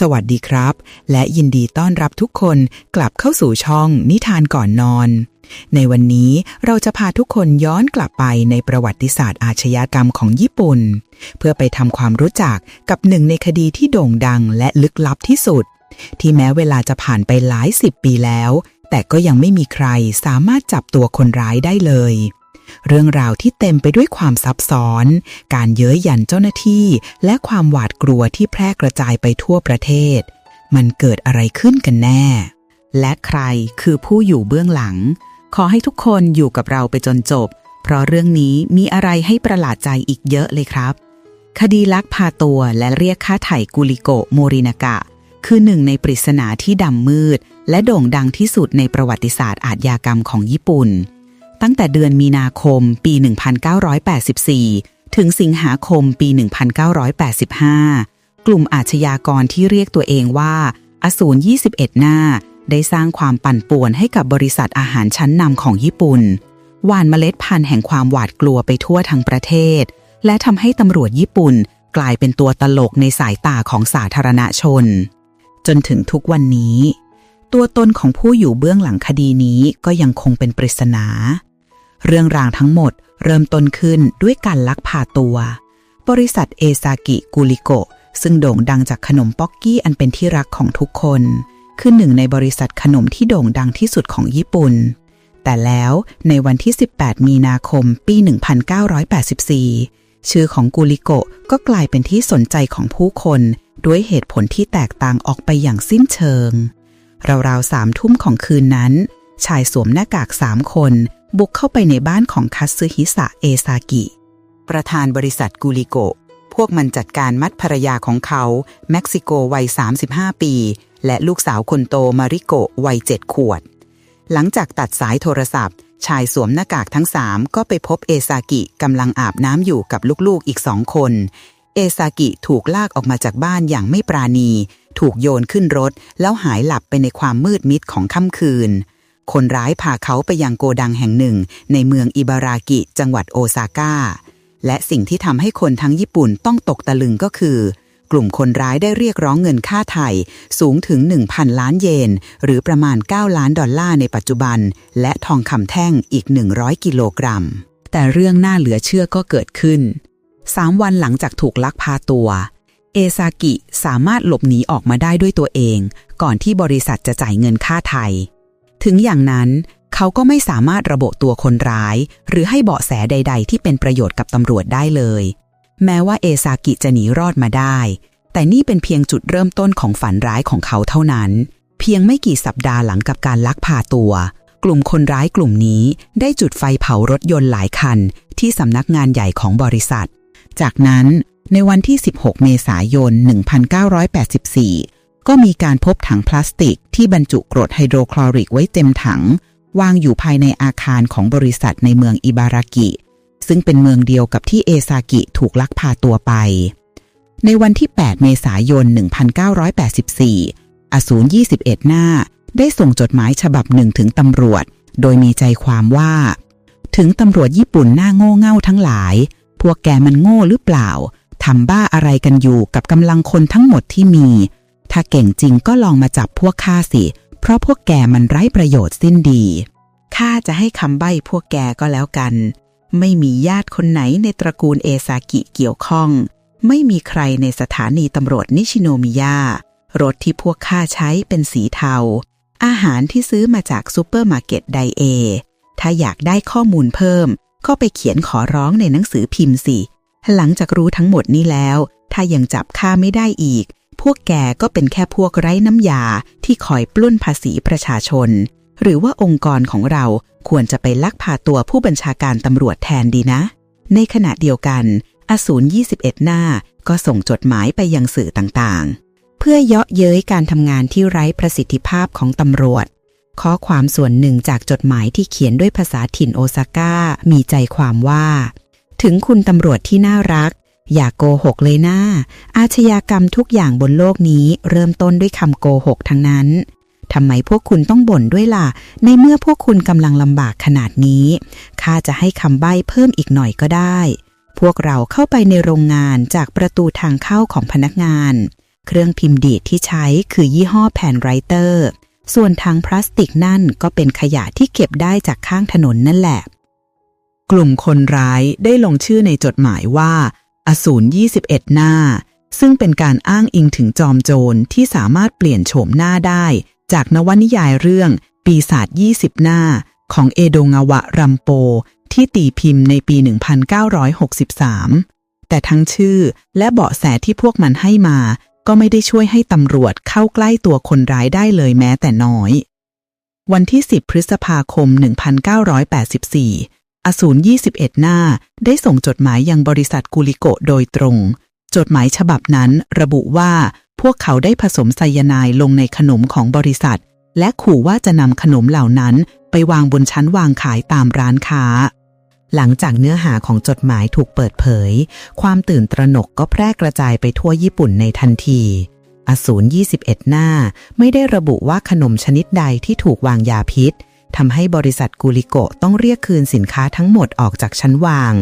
สวัสดีครับ และยินดีต้อนรับทุกคนกลับเข้าสู่ช่องนิทานก่อนนอน ในวันนี้เราจะพาทุกคนย้อนกลับไปในประวัติศาสตร์อาชญากรรมของญี่ปุ่น เพื่อไปทำความรู้จักกับหนึ่งในคดีที่โด่งดังและลึกลับที่สุด ที่แม้เวลาจะผ่านไปหลายสิบปีแล้ว แต่ก็ยังไม่มีใครสามารถจับตัวคนร้ายได้เลย เรื่องราวที่เต็มไปด้วยความซับซ้อน การเย้ยหยันเจ้าหน้าที่ และความหวาดกลัวที่แพร่กระจายไปทั่วประเทศ มันเกิดอะไรขึ้นกันแน่ และใครคือผู้อยู่เบื้องหลัง ขอให้ทุกคนอยู่กับเราไปจนจบ เพราะเรื่องนี้มีอะไรให้ประหลาดใจอีกเยอะเลยครับ คดีลักพาตัวและเรียกค่าไถ่กุลิโกะโมรินากะ คือหนึ่งในปริศนาที่ดำมืด และโด่งดังที่สุดในประวัติศาสตร์อาชญากรรมของญี่ปุ่น ตั้งแต่เดือนมีนาคมปี 1984 ถึงสิงหาคมปี 1985 กลุ่มอาชญากรที่เรียกตัวเองว่า อสูร 21 หน้า ได้สร้างความปั่นป่วนให้กับบริษัทอาหารชั้นนำของญี่ปุ่นหว่านเมล็ดพันธุ์แห่งความหวาดกลัวไปทั่วทั้งประเทศ และทำให้ตำรวจญี่ปุ่นกลายเป็นตัวตลกในสายตาของสาธารณชน จนถึงทุกวันนี้ ตัวตนของผู้อยู่เบื้องหลังคดีนี้ก็ยังคงเป็นปริศนา เรื่องราวทั้งหมดเริ่มต้นขึ้นด้วยการลักพาตัว บริษัทเอซากิกุลิโกซึ่งโด่งดังจากขนมป๊อกกี้อันเป็นที่รักของทุกคน คือหนึ่งในบริษัทขนมที่โด่งดังที่สุดของญี่ปุ่น แต่แล้วในวันที่ 18 มีนาคมปี 1984 ชื่อของกุลิโกก็กลายเป็นที่สนใจของผู้คนด้วยเหตุผลที่แตกต่างออกไปอย่างสิ้นเชิง ราวๆสามทุ่มของคืนนั้น ชายสวมหน้ากากสามคน บุกเข้าไปในบ้านของคัตซึฮิสะเอซากิ ประธานบริษัทกูลิโกพวกมันจัดการมัดภรรยาของเขา เม็กซิโกวัย 35 ปี และลูกสาวคนโตมาริโกวัย7ขวด หลังจากตัดสายโทรศัพท์ ชายสวมหน้ากากทั้งสามก็ไปพบเอซากิกำลังอาบน้ำอยู่กับลูกๆอีกสองคน เอซากิถูกลากออกมาจากบ้านอย่างไม่ปราณี ถูกโยนขึ้นรถแล้วหายหลับไปในความมืดมิดของค่ำคืน คนร้ายพาเขาไปยังโกดังแห่งหนึ่ง ในเมืองอิบารากิ จังหวัดโอซาก้า และสิ่งที่ทำให้คนทั้งญี่ปุ่นต้องตกตะลึงก็คือ กลุ่มคนร้ายได้เรียกร้องเงินค่าไถ่สูงถึง 1,000 ล้านเยน หรือประมาณ 9 ล้านดอลลาร์ในปัจจุบัน และทองคำแท่งอีก 100 กิโลกรัม แต่เรื่องน่าเหลือเชื่อก็เกิดขึ้นสามวันหลังจากถูกลักพาตัว เอซากิสามารถหลบหนีออกมาได้ด้วยตัวเอง ก่อนที่บริษัทจะจ่ายเงินค่าไทย ถึงอย่างนั้นเขาก็ไม่สามารถระบุตัวคนร้าย หรือให้เบาะแสใด ๆ ที่เป็นประโยชน์กับตำรวจได้เลย แม้ว่าเอซากิจะหนีรอดมาได้ แต่นี่เป็นเพียงจุดเริ่มต้นของฝันร้ายของเขาเท่านั้น เพียงไม่กี่สัปดาห์หลังกับการลักพาตัว กลุ่มคนร้ายกลุ่มนี้ได้จุดไฟเผารถยนต์หลายคัน ที่สำนักงานใหญ่ของบริษัท จากนั้นในวันที่ 16 เมษายน 1984 ก็มีการพบถังพลาสติก ที่บรรจุกรดไฮโดรคลอริกไว้เต็มถัง วางอยู่ภายในอาคารของบริษัทในเมืองอิบารากิ ซึ่งเป็นเมืองเดียวกับที่เอซากิถูกลักพาตัวไป ในวันที่ 8 เมษายน 1984 อสูร 21 หน้า ได้ส่งจดหมายฉบับหนึ่งถึงตำรวจ โดยมีใจความว่า ถึงตำรวจญี่ปุ่นหน้าโง่เง่าทั้งหลาย พวกแกมันโง่หรือเปล่าทำบ้าอะไรกันอยู่กับกำลังคนทั้งหมดที่มี ถ้าเก่งจริงก็ลองมาจับพวกข้าสิ เพราะพวกแกมันไร้ประโยชน์สิ้นดี ข้าจะให้คำใบ้พวกแกก็แล้วกัน ไม่มีญาติคนไหนในตระกูลเอซากิเกี่ยวข้อง ไม่มีใครในสถานีตำรวจนิชิโนมิยารถที่พวกข้าใช้เป็นสีเทา อาหารที่ซื้อมาจากซูเปอร์มาร์เก็ตไดเอ ถ้าอยากได้ข้อมูลเพิ่ม ก็ไปเขียนขอร้องในหนังสือพิมพ์สิ หลังจากรู้ทั้งหมดนี้แล้ว ถ้ายังจับข้าไม่ได้อีก พวกแกก็เป็นแค่พวกไร้น้ำยาที่คอยปล้นภาษีประชาชน หรือว่าองค์กรของเราควรจะไปลักพาตัวผู้บัญชาการตำรวจแทนดีนะ ในขณะเดียวกันอสูร21 หน้าก็ส่งจดหมายไปยังสื่อต่างๆ เพื่อเยาะเย้ยการทำงานที่ไร้ประสิทธิภาพของตำรวจ ข้อความส่วนหนึ่งจากจดหมายที่เขียนด้วยภาษาถิ่นโอซาก้ามีใจความว่า ถึงคุณตำรวจที่น่ารัก อย่าโกหกเลยนะอาชญากรรมทุกอย่างบนโลกนี้เริ่มต้นด้วยคำโกหกทั้งนั้นทำไมพวกคุณต้องบ่นด้วยล่ะ ในเมื่อพวกคุณกำลังลำบากขนาดนี้ ข้าจะให้คำใบ้เพิ่มอีกหน่อยก็ได้ พวกเราเข้าไปในโรงงานจากประตูทางเข้าของพนักงาน เครื่องพิมพ์ดีดที่ใช้คือยี่ห้อแผ่นไรเตอร์ ส่วนถังพลาสติกนั่นก็เป็นขยะที่เก็บได้จากข้างถนนนั่นแหละ กลุ่มคนร้ายได้ลงชื่อในจดหมายว่า อสูร21 หน้า ซึ่งเป็นการอ้างอิงถึงจอมโจรที่สามารถเปลี่ยนโฉมหน้าได้ จากนวนิยายเรื่องปีศาจ20 หน้า ของเอโดงาวะรัมโป ที่ตีพิมพ์ในปี 1963 แต่ทั้งชื่อและเบาะแสที่พวกมันให้มา ก็ไม่ได้ช่วยให้ตำรวจเข้าใกล้ตัวคนร้ายได้เลยแม้แต่น้อย วันที่ 10 พฤษภาคม 1984 อสูร21 หน้า ได้ส่งจดหมายยังบริษัทกุลิโกโดยตรง จดหมายฉบับนั้นระบุว่าพวกเขาได้ผสมไซยาไนด์ลงในขนมของบริษัท และขู่ว่าจะนำขนมเหล่านั้นไปวางบนชั้นวางขายตามร้านค้า หลังจากเนื้อหาของจดหมายถูกเปิดเผย ความตื่นตระหนกก็แพร่กระจายไปทั่วญี่ปุ่นในทันทีอสูร21 หน้า ไม่ได้ระบุว่าขนมชนิดใดที่ถูกวางยาพิษ ทำให้บริษัทกูลิโกต้องเรียกคืนสินค้าทั้งหมดออกจากชั้นวาง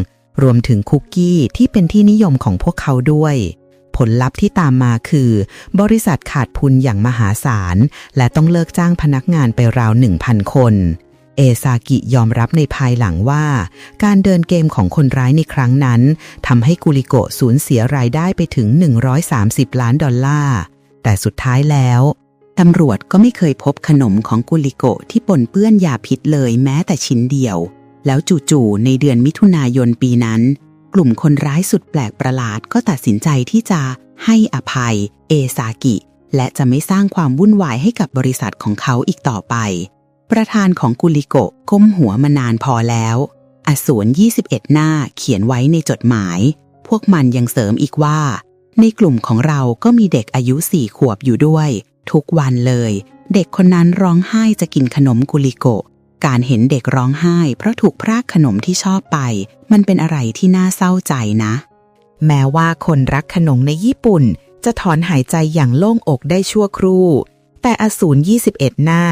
รวมถึงคุกกี้ที่เป็นที่นิยมของพวกเขาด้วย ผลลัพธ์ที่ตามมาคือ บริษัทขาดทุนอย่างมหาศาล และต้องเลิกจ้างพนักงานไปราว 1,000 คนเอซากิยอมรับในภายหลังว่า การเดินเกมของคนร้ายในครั้งนั้นทำให้กุลิโกสูญเสียรายได้ไปถึง 130 ล้านดอลลาร์ แต่สุดท้ายแล้ว ตำรวจก็ไม่เคยพบขนมของกุลิโกที่ปนเปื้อนยาพิษเลยแม้แต่ชิ้นเดียว แล้วจู่ๆในเดือนมิถุนายนปีนั้น กลุ่มคนร้ายสุดแปลกประหลาดก็ตัดสินใจที่จะให้อภัย เอซากิ และจะไม่สร้างความวุ่นวายให้กับบริษัทของเขาอีกต่อไป ประธานของกุลิโกก้มหัวมานานพอแล้ว อสูร21 หน้าเขียนไว้ในจดหมาย พวกมันยังเสริมอีกว่า ในกลุ่มของเราก็มีเด็กอายุสี่ขวบอยู่ด้วย ทุกวันเลย เด็กคนนั้นร้องไห้จะกินขนมกุลิโกะ การเห็นเด็กร้องไห้ เพราะถูกพรากขนมที่ชอบไป มันเป็นอะไรที่น่าเศร้าใจนะ แม้ว่าคนรักขนมในญี่ปุ่น จะถอนหายใจอย่างโล่งอกได้ชั่วครู่ แต่อสูร21 หน้า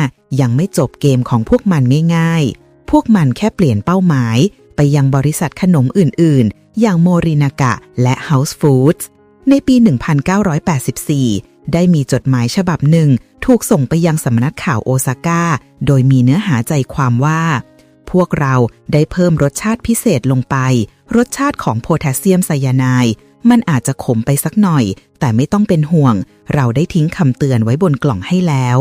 ยังไม่จบเกมของพวกมันง่ายๆ พวกมันแค่เปลี่ยนเป้าหมาย ไปยังบริษัทขนมอื่นๆ อย่างโมรินากะและ House Foods ในปี 1984 ได้มีจดหมายฉบับหนึ่ง ถูกส่งไปยังสำนักข่าวโอซาก้า โดยมีเนื้อหาใจความว่า พวกเราได้เพิ่มรสชาติพิเศษลงไป รสชาติของโพแทสเซียมไซยาไนด์มันอาจจะขมไปสักหน่อย แต่ไม่ต้องเป็นห่วง เราได้ทิ้งคำเตือนไว้บนกล่องให้แล้ว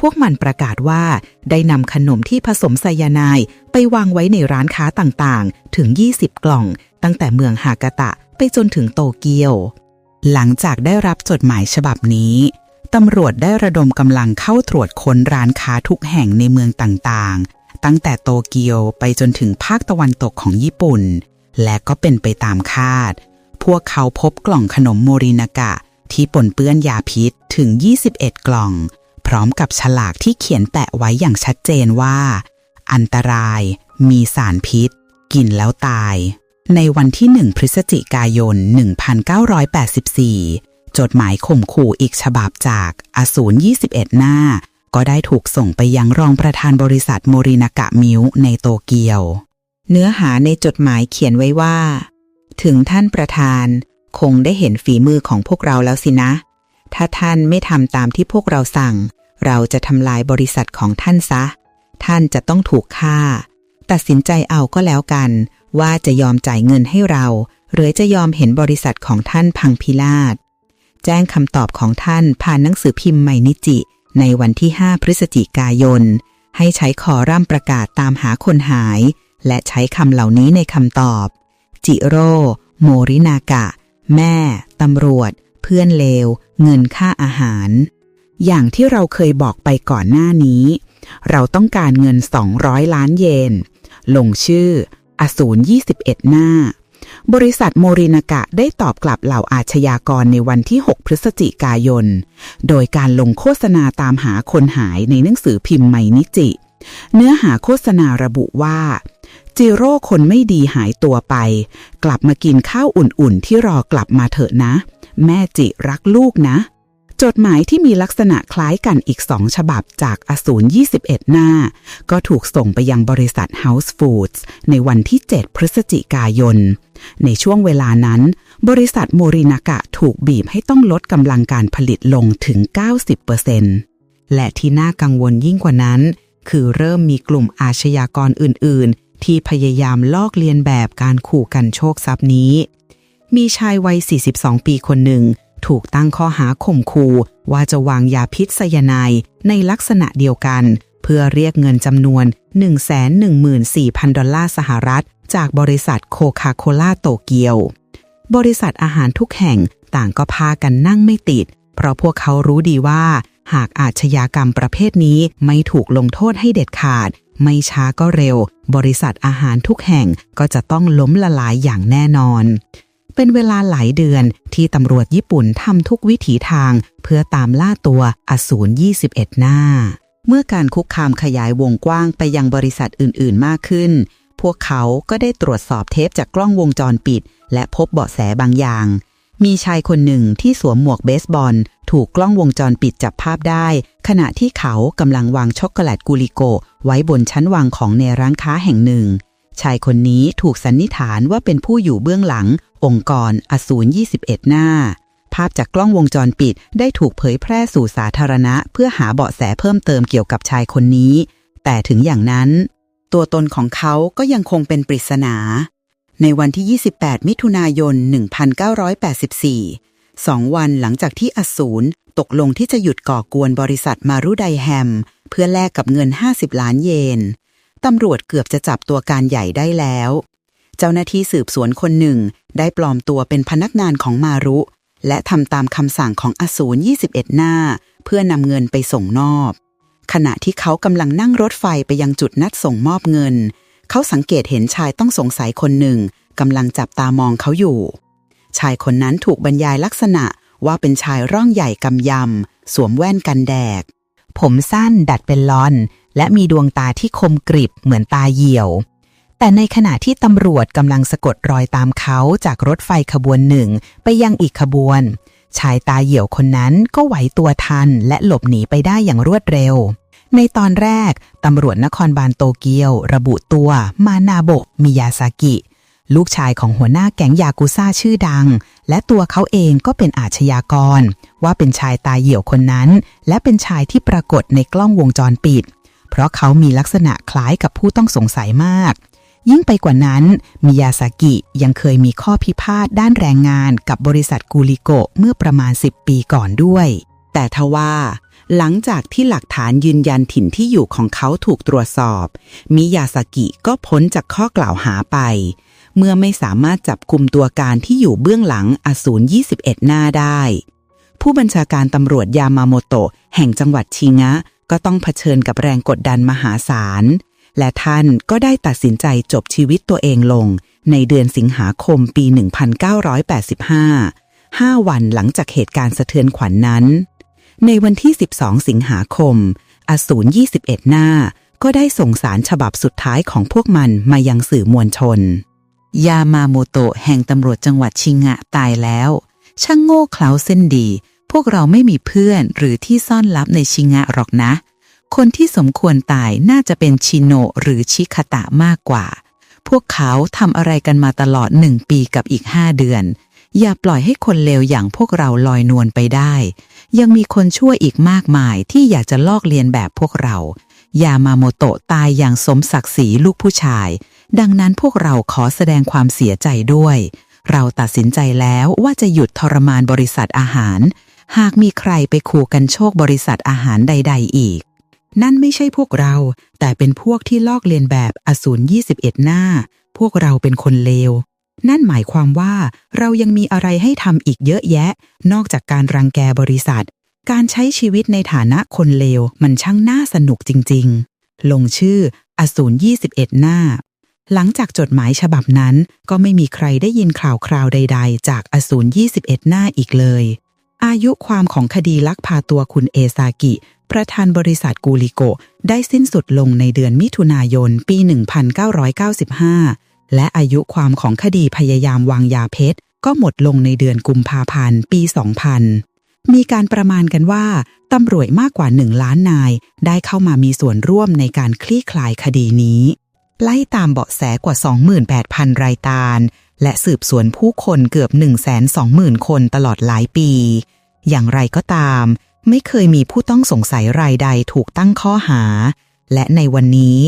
พวกมันประกาศว่า ได้นำขนมที่ผสมไซยาไนด์ไปวางไว้ในร้านค้าต่างๆ ถึง 20 กล่อง ตั้งแต่เมืองฮากาตะไปจนถึงโตเกียว หลังจากได้รับจดหมายฉบับนี้ ตำรวจได้ระดมกำลังเข้าตรวจค้นร้านค้าทุกแห่งในเมืองต่างๆ ตั้งแต่โตเกียวไปจนถึงภาคตะวันตกของญี่ปุ่น และก็เป็นไปตามคาด พวกเขาพบกล่องขนมโมรินากะ ที่ปนเปื้อนยาพิษถึง 21 กล่อง พร้อมกับฉลากที่เขียนแปะไว้อย่างชัดเจนว่า อันตราย มีสารพิษ กินแล้วตาย ในวันที่ 1 พฤศจิกายน 1984 จดหมายข่มขู่อีกฉบับจากอสูร21 หน้า ก็ได้ถูกส่งไปยังรองประธานบริษัทโมรินากะมิวในโตเกียว เนื้อหาในจดหมายเขียนไว้ว่า ถึงท่านประธานคงได้เห็นฝีมือของพวกเราแล้วสินะ ถ้าท่านไม่ทำตามที่พวกเราสั่ง เราจะทำลายบริษัทของท่านซะ ท่านจะต้องถูกฆ่า ตัดสินใจเอาก็แล้วกัน ว่าจะยอมจ่ายเงินให้เรา หรือจะยอมเห็นบริษัทของท่านพังพินาศแจ้งคำตอบของท่านผ่านหนังสือพิมพ์ไมนิจิ ในวันที่ 5 พฤศจิกายน ให้ใช้ขอร่ำประกาศตามหาคนหาย และใช้คำเหล่านี้ในคำตอบ จิโร่โมรินากะ แม่ ตำรวจ เพื่อนเลว เงินค่าอาหาร อย่างที่เราเคยบอกไปก่อนหน้านี้ เราต้องการเงิน 200 ล้านเยน ลงชื่อ อสูร21 หน้า บริษัทโมรินากะได้ตอบกลับเหล่าอาชญากรในวันที่ 6 พฤศจิกายน โดยการลงโฆษณาตามหาคนหายในหนังสือพิมพ์ไมนิจิ เนื้อหาโฆษณาระบุว่าจิโร่คนไม่ดีหายตัวไป กลับมากินข้าวอุ่นๆ ที่รอกลับมาเถอะนะ แม่จิรักลูกนะ จดหมายที่มีลักษณะคล้ายกันอีกสองฉบับจากอสูร21 หน้า ก็ถูกส่งไปยังบริษัท House Foods ในวันที่ 7 พฤศจิกายน ในช่วงเวลานั้น บริษัทโมรินากะถูกบีบให้ต้องลดกำลังการผลิตลงถึง 90%และที่น่ากังวลยิ่งกว่านั้น คือเริ่มมีกลุ่มอาชญากรอื่น ๆ ที่พยายามลอกเลียนแบบการขู่กันโชคทรัพย์นี้ มีชายวัย 42 ปีคนหนึ่ง ถูกตั้งข้อหาข่มขู่ว่าจะวางยาพิษไซยาไนในลักษณะเดียวกัน เพื่อเรียกเงินจำนวน 114,000 ดอลลาร์สหรัฐ จากบริษัทโคคาโคล่าโตเกียว บริษัทอาหารทุกแห่งต่างก็พากันนั่งไม่ติด เพราะพวกเขารู้ดีว่า หากอาชญากรรมประเภทนี้ไม่ถูกลงโทษให้เด็ดขาด ไม่ช้าก็เร็ว บริษัทอาหารทุกแห่งก็จะต้องล้มละลายอย่างแน่นอน เป็นเวลาหลายเดือนที่ตำรวจญี่ปุ่นทำทุกวิถีทาง เพื่อตามล่าตัวอสูร 21 หน้า เมื่อการคุกคามขยายวงกว้างไปยังบริษัทอื่น ๆ มากขึ้น พวกเขาก็ได้ตรวจสอบเทปจากกล้องวงจรปิด และพบเบาะแสบางอย่าง มีชายคนหนึ่งที่สวมหมวกเบสบอล ถูกกล้องวงจรปิดจับภาพได้ ขณะที่เขากำลังวางช็อกโกแลตกูลิโก ไว้บนชั้นวางของในร้านค้าแห่งหนึ่งชายคนนี้ถูกสันนิษฐานว่าเป็นผู้อยู่เบื้องหลัง องค์กรอสูร21 หน้า ภาพจากกล้องวงจรปิดได้ถูกเผยแพร่สู่สาธารณะ เพื่อหาเบาะแสเพิ่มเติมเกี่ยวกับชายคนนี้ แต่ถึงอย่างนั้น ตัวตนของเขาก็ยังคงเป็นปริศนา ในวันที่ 28 มิถุนายน 1984 สองวันหลังจากที่อสูรตกลงที่จะหยุดก่อกวนบริษัทมารุไดแฮม เพื่อแลกกับเงิน 50 ล้านเยนตำรวจเกือบจะจับตัวการใหญ่ได้แล้ว เจ้าหน้าที่สืบสวนคนหนึ่ง ได้ปลอมตัวเป็นพนักงานของมารุ และทำตามคำสั่งของอสูร21 หน้า เพื่อนำเงินไปส่งนอบ ขณะที่เขากำลังนั่งรถไฟไปยังจุดนัดส่งมอบเงิน เขาสังเกตเห็นชายต้องสงสัยคนหนึ่งกำลังจับตามองเขาอยู่ ชายคนนั้นถูกบรรยายลักษณะว่าเป็นชายร่างใหญ่กำยำ สวมแว่นกันแดดผมสั้นดัดเป็นลอน และมีดวงตาที่คมกริบเหมือนตาเหี่ยว แต่ในขณะที่ตำรวจกำลังสะกดรอยตามเขาจากรถไฟขบวนหนึ่งไปยังอีกขบวน ชายตาเหี่ยวคนนั้นก็ไหวตัวทันและหลบหนีไปได้อย่างรวดเร็ว ในตอนแรก ตำรวจนครบาลโตเกียว ระบุตัวมานาโบะมิยาซากิ ลูกชายของหัวหน้าแก๊งยากุซ่าชื่อดัง และตัวเขาเองก็เป็นอาชญากร ว่าเป็นชายตาเหี่ยวคนนั้น และเป็นชายที่ปรากฏในกล้องวงจรปิด เพราะเขามีลักษณะคล้ายกับผู้ต้องสงสัยมาก ยิ่งไปกว่านั้น มิยาซากิยังเคยมีข้อพิพาทด้านแรงงานกับบริษัทกูริโกเมื่อประมาณ 10 ปีก่อนด้วย แต่ทว่า หลังจากที่หลักฐานยืนยันถิ่นที่อยู่ของเขาถูกตรวจสอบ มิยาซากิก็พ้นจากข้อกล่าวหาไป เมื่อไม่สามารถจับกลุ่มตัวการที่อยู่เบื้องหลังอสูร21 หน้าได้ ผู้บัญชาการตำรวจยามาโมโตะแห่งจังหวัดชิงะก็ต้องเผชิญกับแรงกดดันมหาศาล และท่านก็ได้ตัดสินใจจบชีวิตตัวเองลง ในเดือนสิงหาคมปี 1985 5 วันหลังจากเหตุการณ์สะเทือนขวัญนนั้น ในวันที่ 12 สิงหาคม อสูร 21 หน้า ก็ได้ส่งสารฉบับสุดท้ายของพวกมันมายังสื่อมวลชน ยามาโมโตะแห่งตำรวจจังหวัดชิงะตายแล้ว ช่างโง่เขลาเส้นดี พวกเราไม่มีเพื่อนหรือที่ซ่อนลับในชิงะหรอกนะ คนที่สมควรตายน่าจะเป็นชิโนหรือชิคาตะมากกว่า พวกเขาทำอะไรกันมาตลอดหนึ่งปีกับอีกห้าเดือน อย่าปล่อยให้คนเลวอย่างพวกเราลอยนวลไปได้ ยังมีคนชั่วอีกมากมายที่อยากจะลอกเลียนแบบพวกเรายามาโมโตะตายอย่างสมศักดิ์ศรีลูกผู้ชาย ดังนั้นพวกเราขอแสดงความเสียใจด้วย เราตัดสินใจแล้วว่าจะหยุดทรมานบริษัทอาหาร หากมีใครไปขู่กันโชคบริษัทอาหารใด ๆ อีก นั่นไม่ใช่พวกเรา แต่เป็นพวกที่ลอกเลียนแบบอสูร21 หน้า พวกเราเป็นคนเลว นั่นหมายความว่าเรายังมีอะไรให้ทำอีกเยอะแยะ นอกจากการรังแกบริษัท การใช้ชีวิตในฐานะคนเลว มันช่างน่าสนุกจริง ๆ ลงชื่ออสูร21 หน้า หลังจากจดหมายฉบับนั้นก็ไม่มีใครได้ยินข่าวคราวใด ๆ จากอสูร21 หน้าอีกเลย อายุความของคดีลักพาตัวคุณเอซากิ ประธานบริษัทกูริโก ได้สิ้นสุดลงในเดือนมิถุนายนปี 1995 และอายุความของคดีพยายามวางยาเพชรก็หมดลงในเดือนกุมภาพันธ์ปี 2000 มีการประมาณกันว่าตำรวจมากกว่าหนึ่งล้านนาย ได้เข้ามามีส่วนร่วมในการคลี่คลายคดีนี้ ไล่ตามเบาะแสกว่า 28,000 รายตาล และสืบสวนผู้คนเกือบ 120,000 คนตลอดหลายปี อย่างไรก็ตาม ไม่เคยมีผู้ต้องสงสัยรายใดถูกตั้งข้อหา และในวันนี้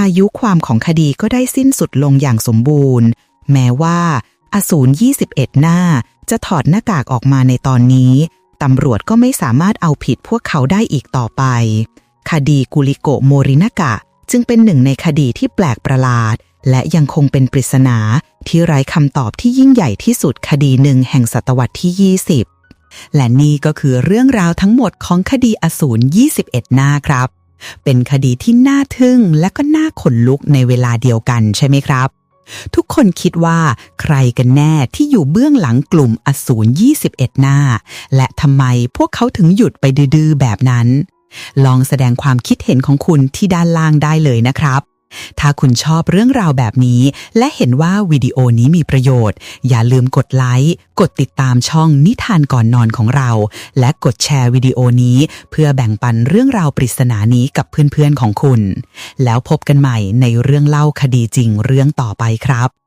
อายุความของคดีก็ได้สิ้นสุดลงอย่างสมบูรณ์ แม้ว่าอสูร21 หน้า จะถอดหน้ากากออกมาในตอนนี้ ตำรวจก็ไม่สามารถเอาผิดพวกเขาได้อีกต่อไป คดีกุลิโกโมรินากะ จึงเป็นหนึ่งในคดีที่แปลกประหลาด และยังคงเป็นปริศนาที่ไร้คำตอบที่ยิ่งใหญ่ที่สุดคดีหนึ่งแห่งศตวรรษที่ 20 และนี่ก็คือเรื่องราวทั้งหมดของคดีอสูร 21 หน้าครับ เป็นคดีที่น่าทึ่งและก็น่าขนลุกในเวลาเดียวกันใช่ไหมครับ ทุกคนคิดว่าใครกันแน่ที่อยู่เบื้องหลังกลุ่มอสูร 21 หน้า และทำไมพวกเขาถึงหยุดไปดื้อแบบนั้น ลองแสดงความคิดเห็นของคุณที่ด้านล่างได้เลยนะครับ ถ้าคุณชอบเรื่องราวแบบนี้ และเห็นว่าวิดีโอนี้มีประโยชน์ อย่าลืมกดไลค์กดติดตามช่องนิทานก่อนนอนของเรา และกดแชร์วิดีโอนี้ เพื่อแบ่งปันเรื่องราวปริศนานี้กับเพื่อนๆของคุณ แล้วพบกันใหม่ในเรื่องเล่าคดีจริงเรื่องต่อไปครับ